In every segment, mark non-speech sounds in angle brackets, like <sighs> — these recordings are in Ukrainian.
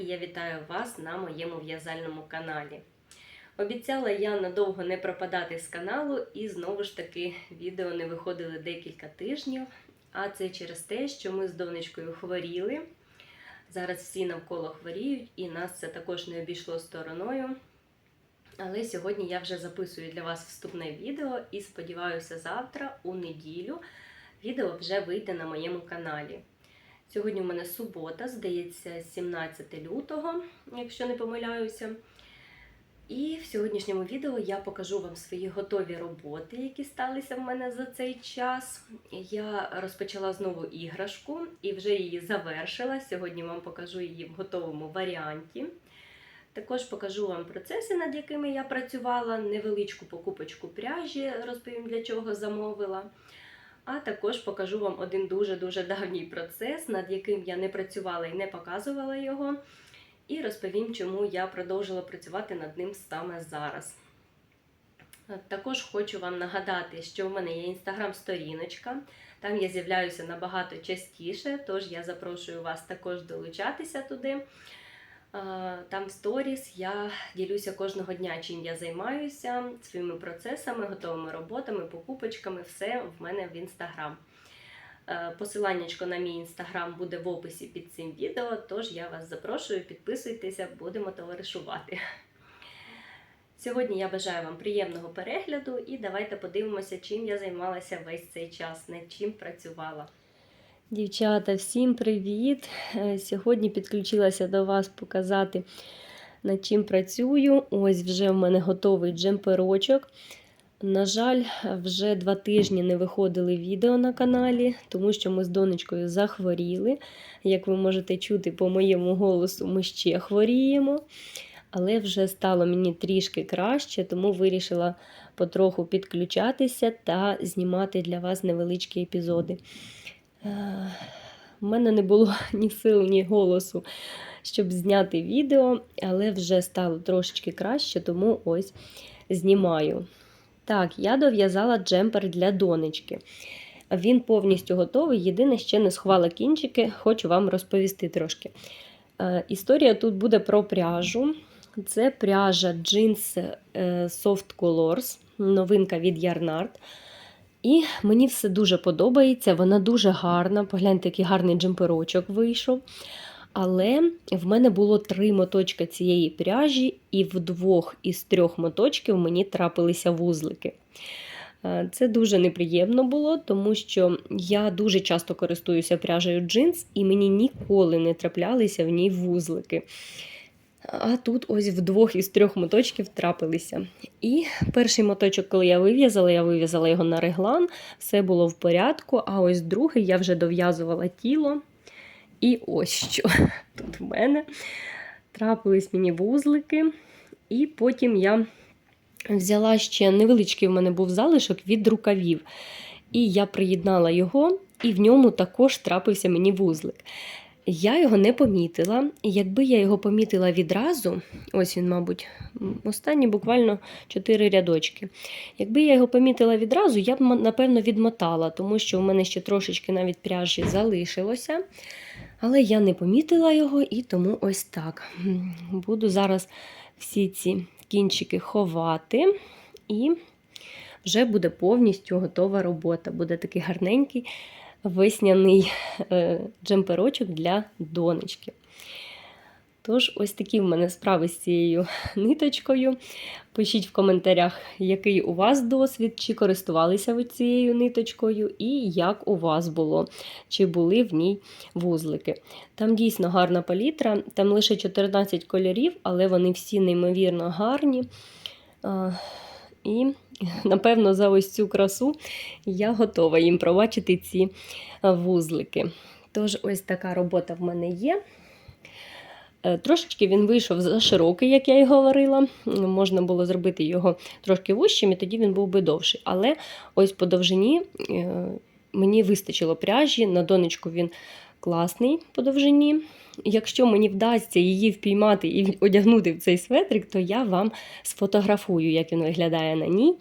і я вітаю вас на моєму в'язальному каналі. Обіцяла я надовго не пропадати з каналу, і знову ж таки відео не виходили декілька тижнів. А це через те, що ми з донечкою хворіли. Зараз всі навколо хворіють, і нас це також не обійшло стороною. Але сьогодні я вже записую для вас вступне відео і сподіваюся, завтра, у неділю, відео вже вийде на моєму каналі. Сьогодні у мене субота, здається, 17 лютого, якщо не помиляюся. І в сьогоднішньому відео я покажу вам свої готові роботи, які сталися в мене за цей час. Я розпочала знову іграшку і вже її завершила. Сьогодні вам покажу її в готовому варіанті. Також покажу вам процеси, над якими я працювала, невеличку покупочку пряжі, розповім для чого замовила. А також покажу вам один дуже-дуже давній процес, над яким я не працювала і не показувала його. І розповім, чому я продовжила працювати над ним саме зараз. Також хочу вам нагадати, що в мене є інстаграм-сторіночка. Там я з'являюся набагато частіше, тож я запрошую вас також долучатися туди. Там в сторіс я ділюся кожного дня, чим я займаюся, своїми процесами, готовими роботами, покупочками, все в мене в інстаграм. Посиланнячко на мій інстаграм буде в описі під цим відео, тож я вас запрошую, підписуйтеся, будемо товаришувати. Сьогодні я бажаю вам приємного перегляду і давайте подивимося, чим я займалася весь цей час, над чим працювала. Дівчата, всім привіт! Сьогодні підключилася до вас показати, над чим працюю. Ось вже в мене готовий джемперочок. На жаль, вже два тижні не виходили відео на каналі, тому що ми з донечкою захворіли. Як ви можете чути по моєму голосу, ми ще хворіємо. Але вже стало мені трішки краще, тому вирішила потроху підключатися та знімати для вас невеличкі епізоди. У мене не було <laughs> ні сил, ні голосу, щоб зняти відео, але вже стало трошечки краще, тому ось знімаю. Так, я дов'язала джемпер для донечки. Він повністю готовий. Єдине, ще не сховала кінчики, хочу вам розповісти трошки. Історія тут буде про пряжу. Це пряжа Jeans Soft Colors, новинка від Yarnard. І мені все дуже подобається, вона дуже гарна. Погляньте, який гарний джемперочок вийшов. Але в мене було три моточки цієї пряжі, і в двох із трьох моточків мені трапилися вузлики. Це дуже неприємно було, тому що я дуже часто користуюся пряжею джинс, і мені ніколи не траплялися в ній вузлики. А тут ось в двох із трьох моточків трапилися. І перший моточок, коли я вив'язала, я вив'язала його на реглан, все було в порядку. А ось другий я вже дов'язувала тіло. І ось що. <laughs> Тут в мене трапились мені вузлики, і потім я взяла ще невеличкий в мене був залишок від рукавів. І я приєднала його, і в ньому також трапився мені вузлик. Я його не помітила, якби я його помітила відразу, ось він, мабуть, останні буквально 4 рядочки. Якби я його помітила відразу, я б, напевно, відмотала, тому що у мене ще трошечки навіть пряжі залишилося. Але я не помітила його, і тому ось так. Буду зараз всі ці кінчики ховати, і вже буде повністю готова робота. Буде такий гарненький весняний джемперочок для донечки. Тож, ось такі в мене справи з цією ниточкою. Пишіть в коментарях, який у вас досвід, чи користувалися ви цією ниточкою, і як у вас було, чи були в ній вузлики. Там дійсно гарна палітра, там лише 14 кольорів, але вони всі неймовірно гарні. І, напевно, за ось цю красу я готова їм пробачити ці вузлики. Тож, ось така робота в мене є. Трошечки він вийшов за широкий, як я і говорила. Можна було зробити його трошки вущим, і тоді він був би довший. Але ось по довжині мені вистачило пряжі, на донечку він класний по довжині. Якщо мені вдасться її впіймати і одягнути в цей светрик, то я вам сфотографую, як він виглядає на ній.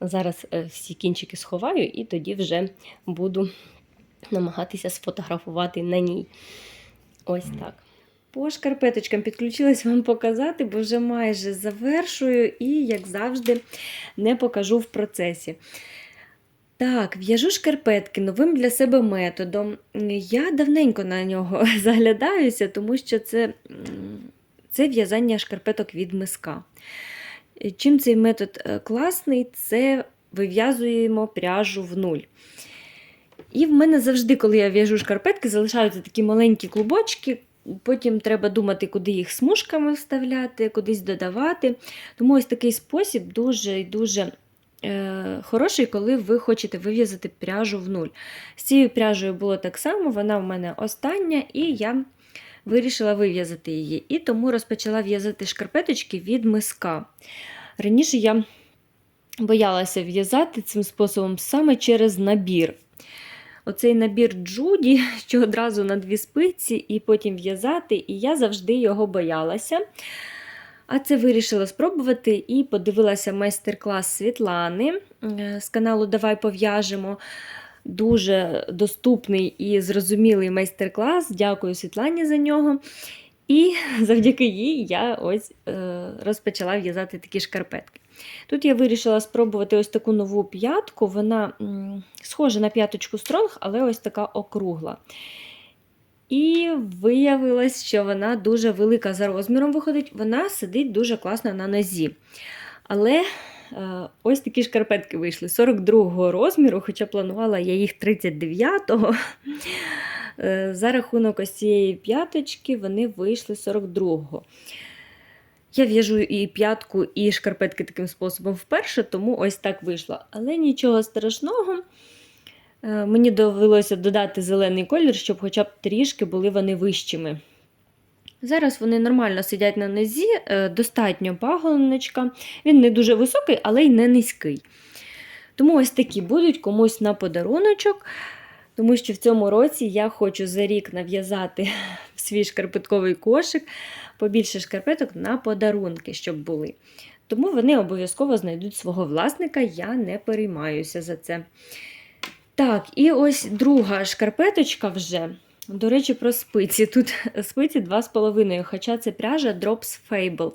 Зараз всі кінчики сховаю, і тоді вже буду намагатися сфотографувати на ній. Ось так. По шкарпеточкам підключилась вам показати, бо вже майже завершую і, як завжди, не покажу в процесі. Так, в'яжу шкарпетки новим для себе методом. Я давненько на нього <laughs> заглядаюся, тому що це, це в'язання шкарпеток від миска. Чим цей метод е, класний, це вив'язуємо пряжу в нуль. І в мене завжди, коли я в'яжу шкарпетки, залишаються такі маленькі клубочки. Потім треба думати, куди їх смужками вставляти, кудись додавати. Тому ось такий спосіб дуже і дуже хороший, коли ви хочете вив'язати пряжу в нуль. З цією пряжею було так само, вона в мене остання, і я вирішила вив'язати її. І тому розпочала в'язати шкарпеточки від миска. Раніше я боялася в'язати цим способом саме через набір. Оцей набір Джуді, <laughs> що одразу на дві спиці, і потім в'язати, і я завжди його боялася. А це вирішила спробувати і подивилася майстер-клас Світлани е, з каналу Давай пов'яжемо. Дуже доступний і зрозумілий майстер-клас. Дякую Світлані за нього. І <laughs> завдяки їй я ось е, розпочала в'язати такі шкарпетки. Тут я вирішила спробувати ось таку нову п'ятку. Вона схожа на п'яточку Стронг, але ось така округла. І виявилось, що вона дуже велика за розміром виходить, вона сидить дуже класно на нозі. Але е, ось такі шкарпетки вийшли 42-го розміру, хоча планувала я їх 39-го. Е, За рахунок ось цієї п'яточки вони вийшли 42-го. Я в'яжу і п'ятку, і шкарпетки таким способом вперше, тому ось так вийшло. Але нічого страшного. Е, Мені довелося додати зелений колір, щоб хоча б трішки були вони вищими. Зараз вони нормально сидять на нозі, е, достатньо пагоночка. Він не дуже високий, але й не низький. Тому ось такі будуть комусь на подаруночок. Тому що в цьому році я хочу за рік нав'язати <laughs> свій шкарпетковий кошик побільше шкарпеток на подарунки, щоб були. Тому вони обов'язково знайдуть свого власника, я не переймаюся за це. Так, і ось друга шкарпеточка вже. До речі, про спиці. Тут <laughs> спиці 2,5, хоча це пряжа Drops Fable.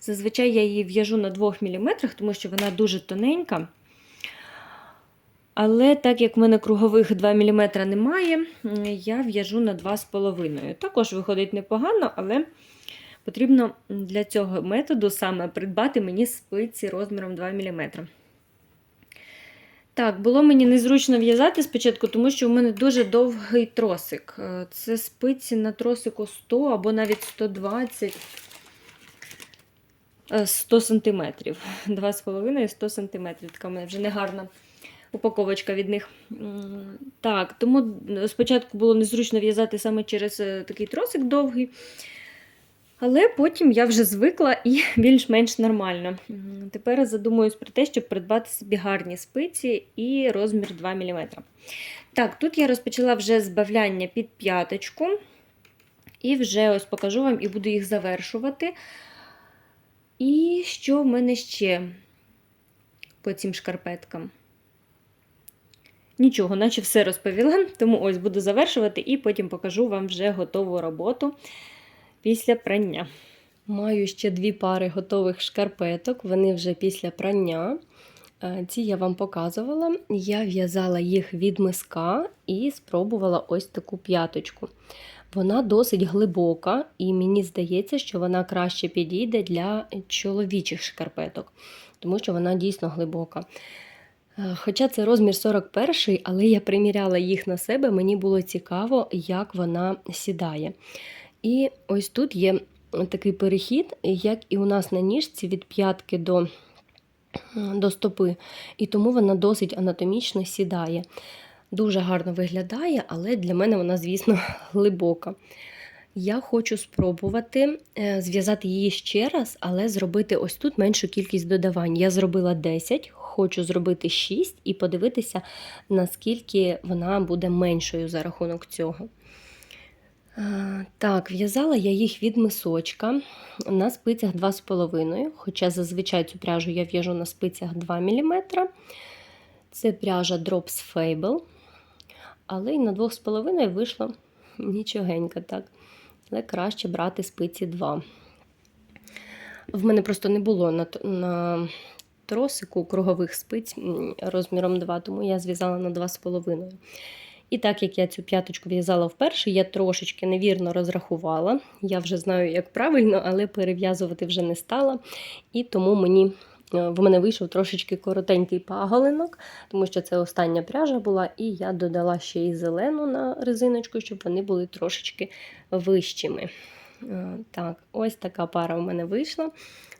Зазвичай я її в'яжу на 2 мм, тому що вона дуже тоненька. Але так як в мене кругових 2 мм немає, я в'яжу на 2,5. Також виходить непогано, але потрібно для цього методу саме придбати мені спиці розміром 2 мм. Так, було мені незручно в'язати спочатку, тому що у мене дуже довгий тросик. Е, Це спиці на тросику 100 або навіть 120 е, 100 см. 2,5 і 100 см. Така в мене вже негарна упаковочка від них. Так, тому спочатку було незручно в'язати саме через е, такий тросик довгий. Але потім я вже звикла і <laughs> більш-менш нормально. Тепер задумуюсь про те, щоб придбати собі гарні спиці і розмір 2 мм. Так, тут я розпочала вже збавляння під п'яточку. І вже ось покажу вам і буду їх завершувати. І що в мене ще по цим шкарпеткам? Нічого, наче все розповіла, <laughs> тому ось буду завершувати і потім покажу вам вже готову роботу після прання. Маю ще дві пари готових шкарпеток, вони вже після прання. Е, Ці я вам показувала. Я в'язала їх від миска і спробувала ось таку п'яточку. Вона досить глибока, і мені здається, що вона краще підійде для чоловічих шкарпеток, тому що вона дійсно глибока. Е, Хоча це розмір 41, але я приміряла їх на себе, мені було цікаво, як вона сідає. І ось тут є такий перехід, як і у нас на ніжці від п'ятки до, до стопи. І тому вона досить анатомічно сідає. Дуже гарно виглядає, але для мене вона, звісно, <laughs> глибока. Я хочу спробувати е, зв'язати її ще раз, але зробити ось тут меншу кількість додавань. Я зробила 10, хочу зробити 6 і подивитися, наскільки вона буде меншою за рахунок цього. Е, Так, в'язала я їх від мисочка на спицях 2,5, хоча зазвичай цю пряжу я в'яжу на спицях 2 мм. Це пряжа Drops Fable. Але й на 2,5 вийшло нічогенько так. але краще брати спиці 2. В мене просто не було на, на тросику кругових спиць розміром 2, тому я зв'язала на 2,5. І так як я цю п'яточку в'язала вперше, я трошечки невірно розрахувала. Я вже знаю, як правильно, але перев'язувати вже не стала. І тому мені е, в мене вийшов трошечки коротенький паголинок, тому що це остання пряжа була, і я додала ще й зелену на резиночку, щоб вони були трошечки вищими. Е, Так, ось така пара у мене вийшла.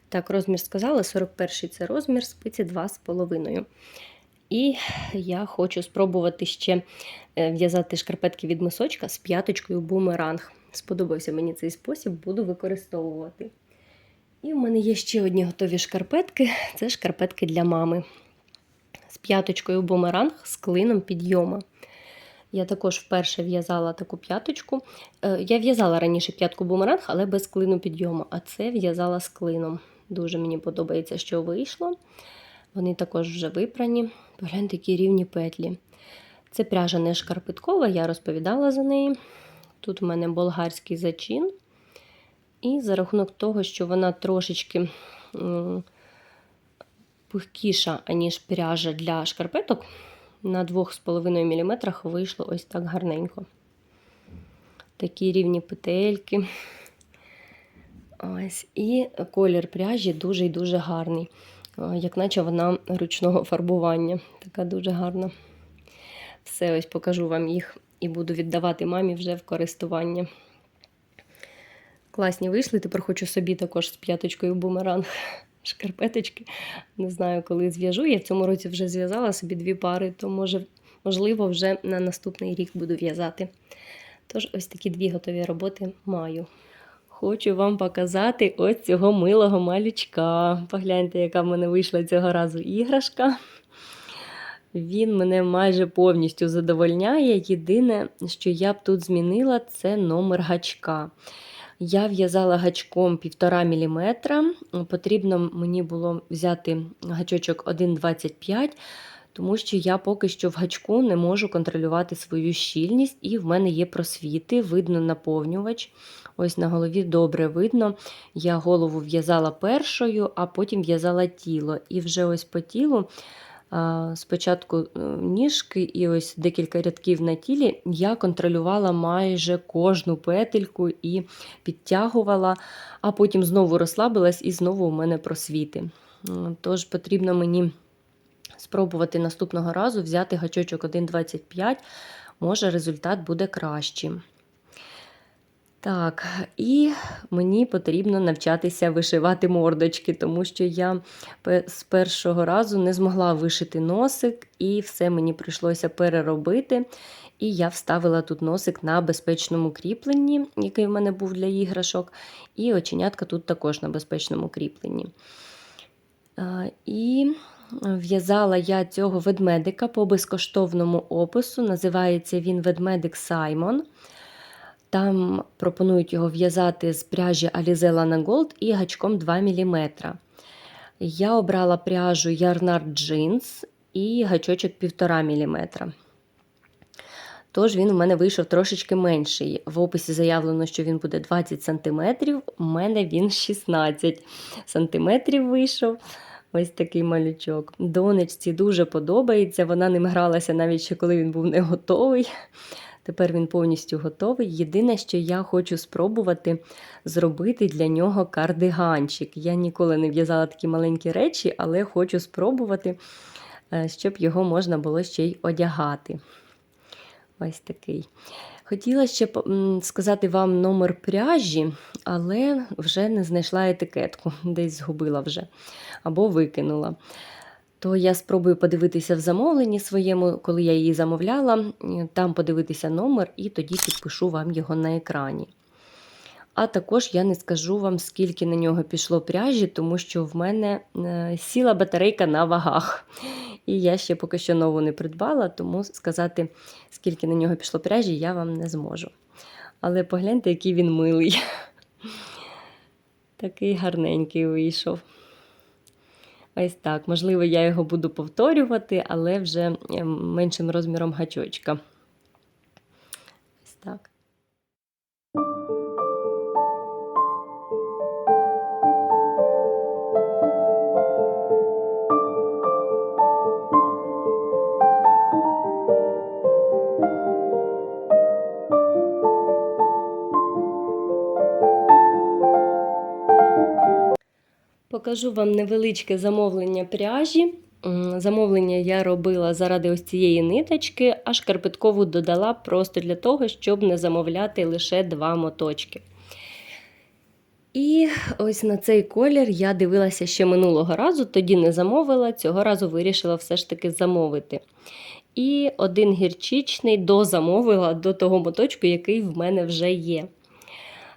Так, розмір сказала, 41-й це розмір, спиці 2,5. І я хочу спробувати ще в'язати шкарпетки від мисочка з п'яточкою бумеранг. Сподобався мені цей спосіб, буду використовувати. І в мене є ще одні готові шкарпетки це шкарпетки для мами. З п'яточкою бумеранг з клином підйома. Я також вперше в'язала таку п'яточку. Е, Я в'язала раніше п'ятку бумеранг, але без клину підйому, а це в'язала з клином. Дуже мені подобається, що вийшло. Вони також вже випрані. Погляньте, які рівні петлі. Це пряжа не шкарпеткова, я розповідала за неї. Тут в мене болгарський зачин. І за рахунок того, що вона трошечки пухкіша, аніж пряжа для шкарпеток, на 2,5 мм вийшло ось так гарненько. Такі рівні петельки. Ось. І колір пряжі дуже і дуже гарний, як наче вона ручного фарбування. Така дуже гарна. Все, ось покажу вам їх і буду віддавати мамі вже в користування. Класні вийшли. Тепер хочу собі також з п'яточкою бумеранг <laughs> шкарпеточки. Не знаю, коли зв'яжу. Я в цьому році вже зв'язала собі дві пари, то може, можливо, вже на наступний рік буду в'язати. Тож, ось такі дві готові роботи маю. Хочу вам показати ось цього милого малючка. Погляньте, яка в мене вийшла цього разу іграшка. Він мене майже повністю задовольняє. Єдине, що я б тут змінила, це номер гачка. Я в'язала гачком 1,5 мм. Потрібно мені було взяти гачочок 1,25 тому що я поки що в гачку не можу контролювати свою щільність, і в мене є просвіти, видно наповнювач. Ось на голові добре видно. Я голову в'язала першою, а потім в'язала тіло. І вже ось по тілу. Спочатку е, ніжки і ось декілька рядків на тілі я контролювала майже кожну петельку і підтягувала, а потім знову розслабилась і знову у мене просвіти. Тож потрібно мені спробувати наступного разу взяти гачочок 1,25, може результат буде кращим. Так, і мені потрібно навчатися вишивати мордочки, тому що я з першого разу не змогла вишити носик, і все мені прийшлося переробити. І я вставила тут носик на безпечному кріпленні, який в мене був для іграшок, і оченятка тут також на безпечному кріпленні. І в'язала я цього ведмедика по безкоштовному опису. Називається він ведмедик Саймон. Там пропонують його в'язати з пряжі Alize Lana Gold і гачком 2 мм. Я обрала пряжу Yarnard Jeans і гачочок 1,5 мм. Тож він у мене вийшов трошечки менший. В описі заявлено, що він буде 20 см, у мене він 16 см вийшов. Ось такий малючок. Донечці дуже подобається. Вона ним гралася навіть ще коли він був не готовий. Тепер він повністю готовий. Єдине, що я хочу спробувати зробити для нього кардиганчик. Я ніколи не в'язала такі маленькі речі, але хочу спробувати, е, щоб його можна було ще й одягати. Ось такий. Хотіла ще сказати вам номер пряжі, але вже не знайшла етикетку, десь згубила вже або викинула. То я спробую подивитися в замовленні своєму, коли я її замовляла, е, там подивитися номер і тоді підпишу вам його на екрані. А також я не скажу вам, скільки на нього пішло пряжі, тому що в мене е, сіла батарейка на вагах. І я ще поки що нову не придбала, тому сказати, скільки на нього пішло пряжі, я вам не зможу. Але погляньте, який він милий. <laughs> Такий гарненький вийшов. Ось так. Можливо, я його буду повторювати, але вже меншим розміром гачочка. Ось так. Покажу вам невеличке замовлення пряжі. Замовлення я робила заради ось цієї ниточки, а шкарпеткову додала просто для того, щоб не замовляти лише два моточки. І ось на цей колір я дивилася ще минулого разу, тоді не замовила, цього разу вирішила все ж таки замовити. І один гірчичний дозамовила до того моточку, який в мене вже є.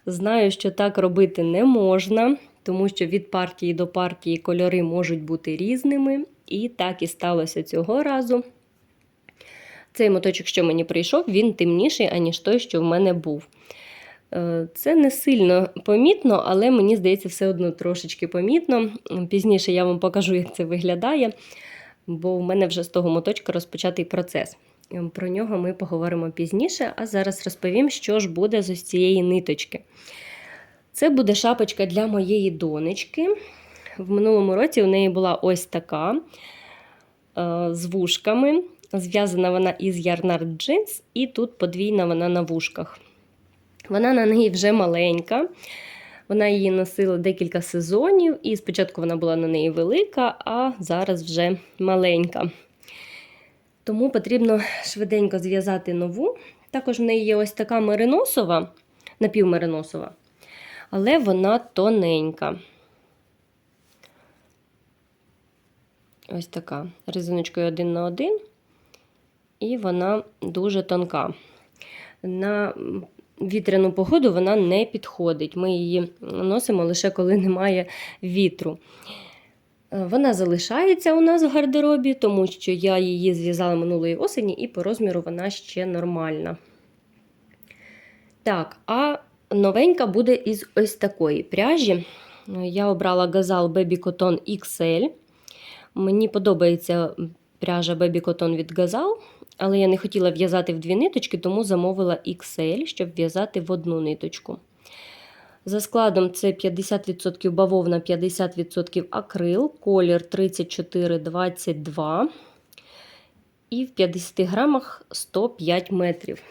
Знаю, що так робити не можна, тому що від партії до партії кольори можуть бути різними. І так і сталося цього разу. Цей моточок, що мені прийшов, він темніший, аніж той, що в мене був. Е, Це не сильно помітно, але мені здається, все одно трошечки помітно. Пізніше я вам покажу, як це виглядає, бо в мене вже з того моточка розпочатий процес. Про нього ми поговоримо пізніше, а зараз розповім, що ж буде з цієї ниточки. Це буде шапочка для моєї донечки. В минулому році у неї була ось така е, з вушками. Зв'язана вона із Ярнард Jeans, і тут подвійна вона на вушках. Вона на неї вже маленька. Вона її носила декілька сезонів, і спочатку вона була на неї велика, а зараз вже маленька. Тому потрібно швиденько зв'язати нову. Також в неї є ось така мериносова, напівмериносова, але вона тоненька. Ось така резиночкою один на один, і вона дуже тонка. На вітряну погоду вона не підходить. Ми її носимо лише коли немає вітру. Вона залишається у нас в гардеробі, тому що я її зв'язала минулої осені, і по розміру вона ще нормальна. Так, а новенька буде із ось такої пряжі. Я обрала Gazal Baby Cotton XL. Мені подобається пряжа Baby Cotton від Gazal, але я не хотіла в'язати в дві ниточки, тому замовила XL, щоб в'язати в одну ниточку. За складом це 50% бавовна, 50% акрил, колір 3422 і в 50 грамах 105 метрів.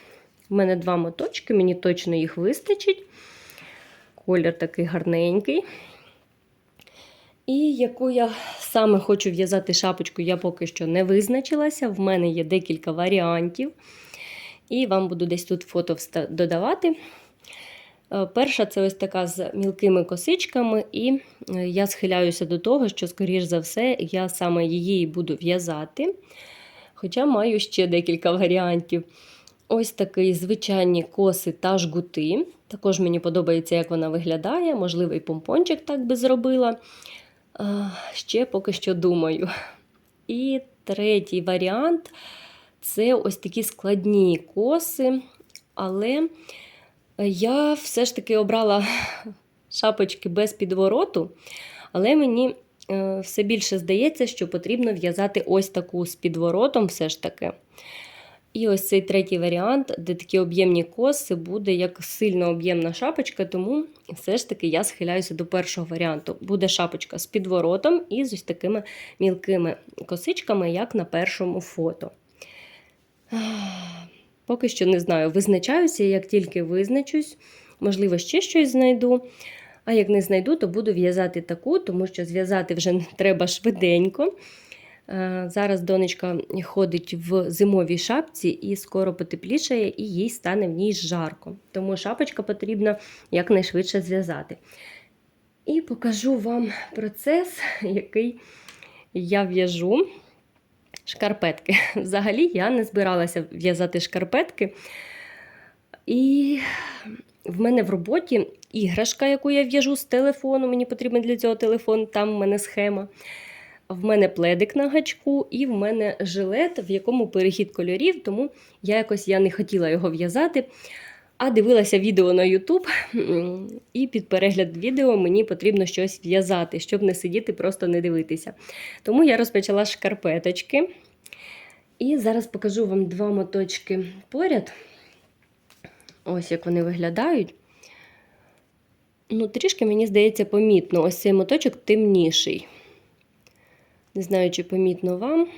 У мене два моточки, мені точно їх вистачить. Колір такий гарненький. І яку я саме хочу в'язати шапочку, я поки що не визначилася. В мене є декілька варіантів. І вам буду десь тут фото додавати. Е, Перша це ось така з мілкими косичками, і е, я схиляюся до того, що, скоріш за все, я саме її буду в'язати. Хоча маю ще декілька варіантів. Ось такий звичайні коси та жгути. Також мені подобається, як вона виглядає. Можливо, і помпончик так би зробила. Ще поки що думаю. І третій варіант це ось такі складні коси. Але я все ж таки обрала шапочки без підвороту, але мені е, все більше здається, що потрібно в'язати ось таку з підворотом, все ж таки. І ось цей третій варіант, де такі об'ємні коси, буде як сильно об'ємна шапочка, тому все ж таки я схиляюся до першого варіанту. Буде шапочка з підворотом і з ось такими мілкими косичками, як на першому фото. <sighs> Поки що не знаю, визначаюся, як тільки визначусь, можливо, ще щось знайду. А як не знайду, то буду в'язати таку, тому що зв'язати вже не <laughs> треба швиденько. Е, Зараз донечка ходить в зимовій шапці і скоро потеплішає, і їй стане в ній жарко. Тому шапочка потрібно якнайшвидше зв'язати. І покажу вам процес, який я в'яжу. Шкарпетки. Взагалі я не збиралася в'язати шкарпетки. І в мене в роботі іграшка, яку я в'яжу з телефону. Мені потрібен для цього телефон, там в мене схема. В мене пледик на гачку, і в мене жилет, в якому перехід кольорів, тому я якось я не хотіла його в'язати. А дивилася відео на YouTube, і під перегляд відео мені потрібно щось в'язати, щоб не сидіти, просто не дивитися. Тому я розпочала шкарпеточки. І зараз покажу вам два моточки поряд. Ось як вони виглядають. Ну, трішки, мені здається, помітно. Ось цей моточок темніший. Не знаю, чи помітно вам.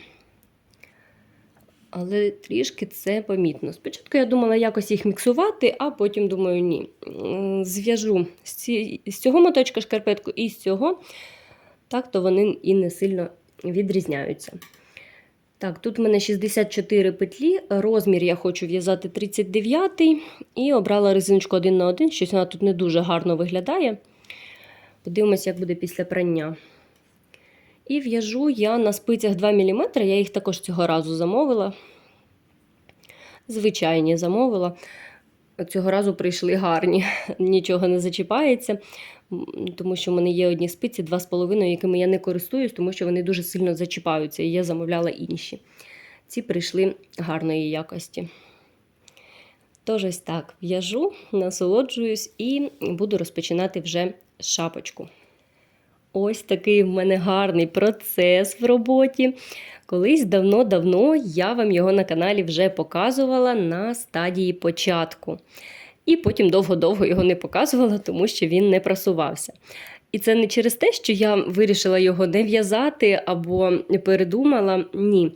Але трішки це помітно. Спочатку я думала якось їх міксувати, а потім думаю, ні. Зв'яжу з, цього моточка шкарпетку і з цього. так то вони і не сильно відрізняються. Так, тут в мене 64 петлі, розмір я хочу в'язати 39 і обрала резиночку 1 на 1, щось вона тут не дуже гарно виглядає. Подивимось, як буде після прання. І в'яжу я на спицях 2 мм, я їх також цього разу замовила. Звичайні замовила. Цього разу прийшли гарні, <laughs> нічого не зачіпається, тому що в мене є одні спиці 2,5, якими я не користуюсь, тому що вони дуже сильно зачіпаються, і я замовляла інші. Ці прийшли гарної якості. Тож ось так в'яжу, насолоджуюсь і буду розпочинати вже шапочку. Ось такий в мене гарний процес в роботі. Колись давно-давно я вам його на каналі вже показувала на стадії початку. І потім довго-довго його не показувала, тому що він не просувався. І це не через те, що я вирішила його не в'язати або передумала. Ні.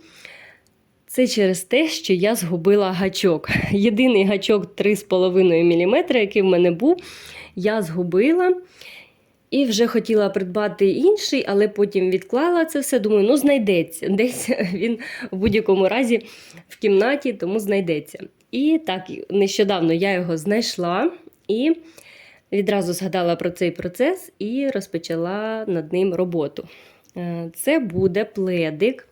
Це через те, що я згубила гачок. <laughs> Єдиний гачок 3,5 мм, який в мене був, я згубила. І вже хотіла придбати інший, але потім відклала це все. Думаю, ну знайдеться. <laughs> Десь він в будь-якому разі в кімнаті, тому знайдеться. І так, нещодавно я його знайшла і відразу згадала про цей процес і розпочала над ним роботу. Е, Це буде пледик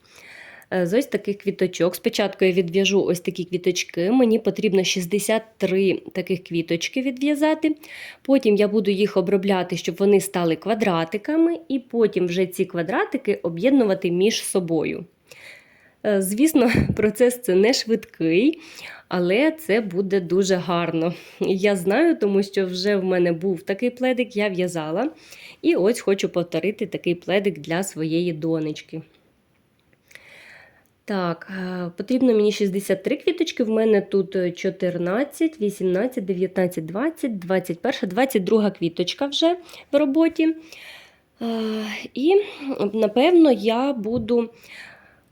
з ось таких квіточок. Спочатку я відв'яжу ось такі квіточки. Мені потрібно 63 таких квіточки відв'язати. Потім я буду їх обробляти, щоб вони стали квадратиками, і потім вже ці квадратики об'єднувати між собою. Е, Звісно, <laughs> процес це не швидкий, але це буде дуже гарно. Я знаю, тому що вже в мене був такий пледик, я в'язала. І ось хочу повторити такий пледик для своєї донечки. Так, е, потрібно мені 63 квіточки. В мене тут 14, 18, 19, 20, 21, 22 квіточка вже в роботі. Е, І, напевно, я буду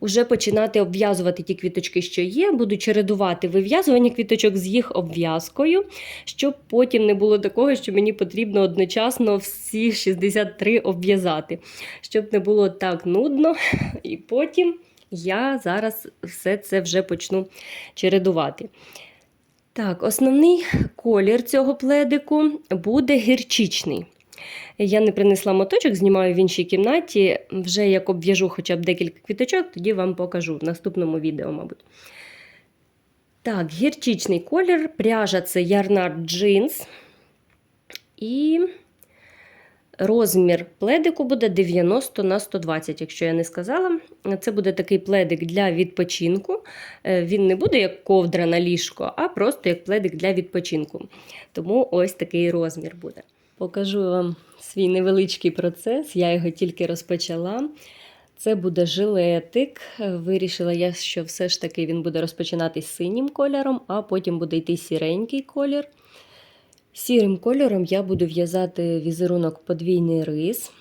вже починати обв'язувати ті квіточки, що є. Буду чередувати вив'язування квіточок з їх обв'язкою, щоб потім не було такого, що мені потрібно одночасно всі 63 обв'язати. Щоб не було так нудно. І потім я зараз все це вже почну чередувати. Так, основний колір цього пледику буде гірчичний. Я не принесла моточок, знімаю в іншій кімнаті. Вже як обв'яжу хоча б декілька квіточок, тоді вам покажу в наступному відео, мабуть. Так, гірчичний колір, пряжа це Ярнар Джинс. І розмір пледику буде 90 на 120, якщо я не сказала. Це буде такий пледик для відпочинку. Е, Він не буде як ковдра на ліжко, а просто як пледик для відпочинку. Тому ось такий розмір буде. Покажу вам свій невеличкий процес, я його тільки розпочала. Це буде жилетик. Вирішила я, що все ж таки він буде розпочинатись синім кольором, а потім буде йти сіренький колір. Сірим кольором я буду в'язати візерунок подвійний рис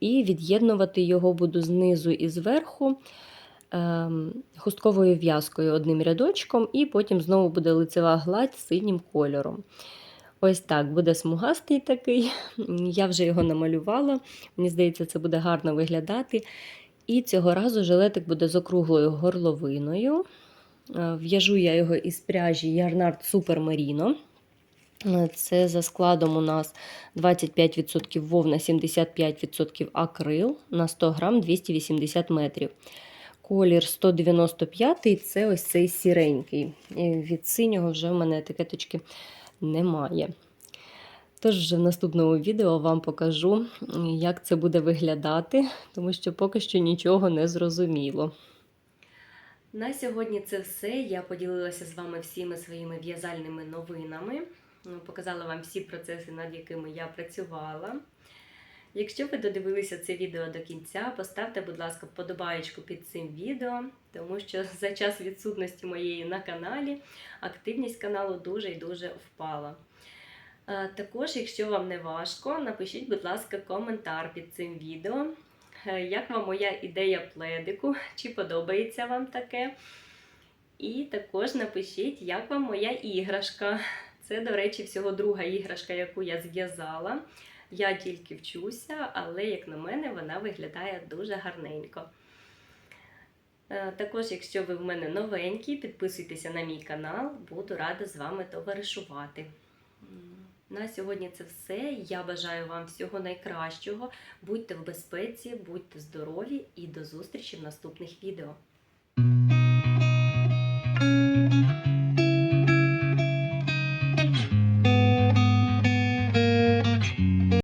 і від'єднувати його буду знизу і зверху ем, хустковою в'язкою одним рядочком, і потім знову буде лицева гладь синім кольором. Ось так буде смугастий такий. Я вже його намалювала. Мені здається, це буде гарно виглядати. І цього разу жилетик буде з округлою горловиною. Е, В'яжу я його із пряжі Ярнард Super Merino. Е, Це за складом у нас 25% вовна, 75% акрил на 100 грам 280 метрів. Колір 195 це ось цей сіренький. Від синього вже в мене етикеточки немає. Тож в наступному відео вам покажу, як це буде виглядати, тому що поки що нічого не зрозуміло. На сьогодні це все. Я поділилася з вами всіми своїми в'язальними новинами. Ну, Показала вам всі процеси, над якими я працювала. Якщо ви додивилися це відео до кінця, поставте, будь ласка, вподобаєчку під цим відео, тому що <laughs> за час відсутності моєї на каналі активність каналу дуже і дуже впала. Також, якщо вам не важко, напишіть, будь ласка, коментар під цим відео. Е, Як вам моя ідея пледику, <laughs> чи подобається вам таке? І також напишіть, як вам моя іграшка. Це, до речі, всього друга іграшка, яку я зв'язала. Я тільки вчуся, але, як на мене, вона виглядає дуже гарненько. Е, Також, якщо ви в мене новенькі, підписуйтеся на мій канал, буду рада з вами товаришувати. На сьогодні це все. Я бажаю вам всього найкращого. Будьте в безпеці, будьте здорові і до зустрічі в наступних відео.